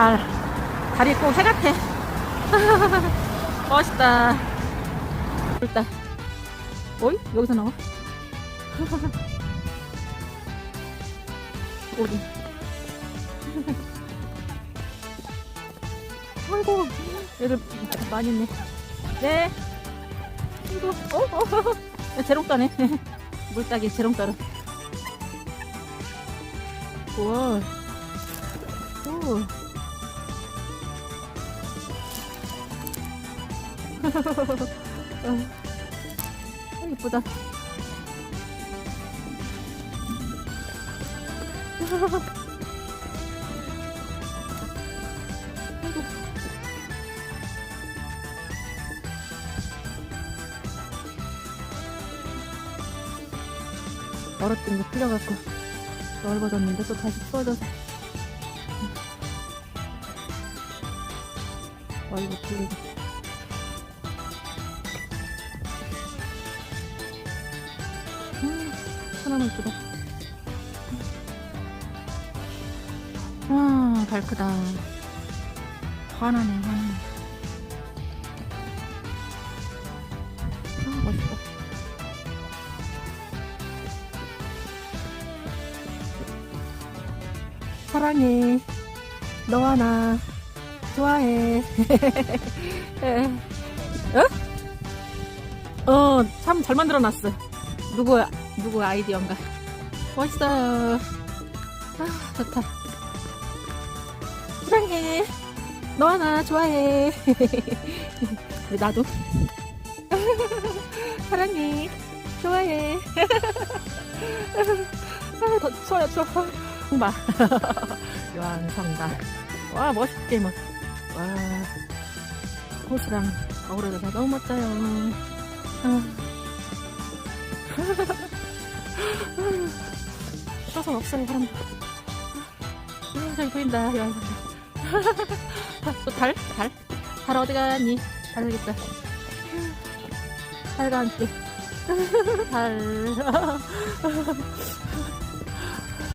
달. 달이 꼭 해 같아. 멋있다. 일단. 어이? 여기서 나와? 오리. 아이고, 얘들 많이 있네. 네. 이거, 어? 어? 재롱 따네. 물딱이 재롱따로. 우와. 오. 어, 이쁘다. 아이고. 얼었던 게 풀려갖고 넓어졌는데 또 다시 추워져서 아이고 풀리고 하나만 이쁘다 와 발 크다. 화나네 화나네 아 멋있다. 사랑해. 너와 나. 좋아해. 어? 어, 참 잘 만들어 놨어. 누구, 누구 아이디어인가. 멋있어. 아, 좋다. 사랑해. 너와 나 좋아해. 왜 나도? 사랑해. 좋아해. 아, 더 추워요, 추워. 봐. 요한성당. 와, 멋있게, 뭐. 와. 호수랑 어우러져서 너무 멋져요. 아. 떠서 없어요, 사람. 아, 저기 보인다, 요한성당. 또 달? 달? 달 어디 갔니? 달 여기 있다. 달과 함께. 달.